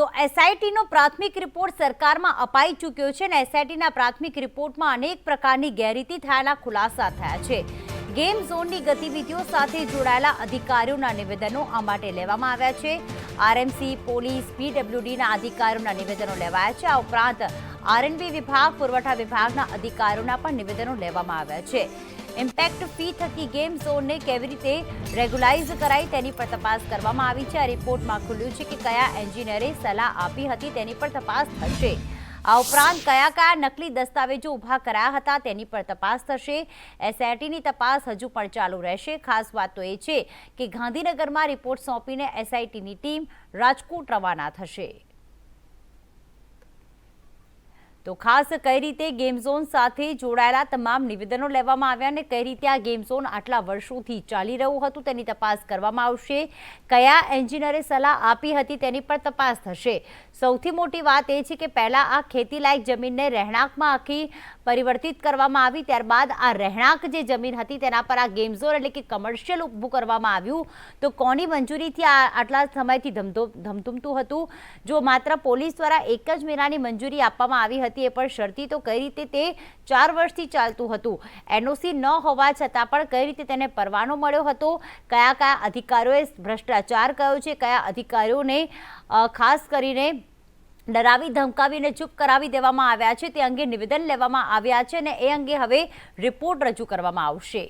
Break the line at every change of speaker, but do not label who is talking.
તો એસઆઈટીનો પ્રાથમિક રિપોર્ટ સરકારમાં અપાઈ ચૂક્યો છે અને એસઆઈટીના પ્રાથમિક રિપોર્ટમાં અનેક પ્રકારની ગેરરીતિ થયાના ખુલાસા થયા છે. ગેમ ઝોનની ગતિવિધિઓ સાથે જોડાયેલા અધિકારીઓના નિવેદનો આ માટે લેવામાં આવ્યા છે. આરએમસી પોલીસ પીડબ્લ્યુડીના અધિકારીઓના નિવેદનો લેવાયા છે. આ ઉપરાંત આરએનબી વિભાગ, પુરવઠા વિભાગના અધિકારીઓના પણ નિવેદનો લેવામાં આવ્યા છે. ઇમ્પેક્ટ ફી થકી ગેમ ઝોનને કેવી રીતે રેગ્યુલાઇઝ કરાઈ તેની પર તપાસ કરવામાં આવી છે. આ રિપોર્ટમાં ખુલ્યું છે કે કયા એન્જિનિયરે સલાહ આપી હતી તેની પર તપાસ થશે. આ ઉપરાંત કયા કયા નકલી દસ્તાવેજો ઊભા કરાયા હતા તેની પર તપાસ થશે. એસઆઈટીની તપાસ હજુ પણ ચાલુ રહેશે. ખાસ વાત તો એ છે કે ગાંધીનગરમાં રિપોર્ટ સોંપીને એસઆઈટીની ટીમ રાજકોટ રવાના થશે. તો ખાસ કઈ રીતે ગેમ ઝોન સાથે જોડાયેલા તમામ નિવેદનો લેવામાં આવ્યા અને કઈ રીતે આ ગેમ ઝોન આટલા વર્ષોથી ચાલી રહ્યું હતું તેની તપાસ કરવામાં આવશે. કયા એન્જિનિયરે સલાહ આપી હતી તેની પણ તપાસ થશે. સૌથી મોટી વાત એ છે કે પહેલાં આ ખેતીલાયક જમીનને રહેણાંકમાં આખી પરિવર્તિત કરવામાં આવી, ત્યારબાદ આ રહેણાંક જે જમીન હતી તેના પર આ ગેમ ઝોન એટલે કે કમર્શિયલ ઊભું કરવામાં આવ્યું. તો કોની મંજૂરીથી આ આટલા સમયથી ધમધો ધમધમતું હતું? જો માત્ર પોલીસ દ્વારા એક જ મહિનાની મંજૂરી આપવામાં આવી હતી એ પણ શરતી. તો કઈ રીતે તે ચાર વર્ષથી ચાલતું હતું? એનઓસી ન હોવા છતાં પણ કઈ રીતે તેને પરવાનો મળ્યો હતો? કયા કયા અધિકારીઓએ ભ્રષ્ટાચાર કર્યો છે? કયા અધિકારીઓને ખાસ કરીને ડરાવી, ધમકાવીને ચૂપ કરાવી દેવામાં આવ્યા છે? તે અંગે નિવેદન લેવામાં આવ્યા છે અને એ અંગે હવે રિપોર્ટ રજૂ કરવામાં આવશે.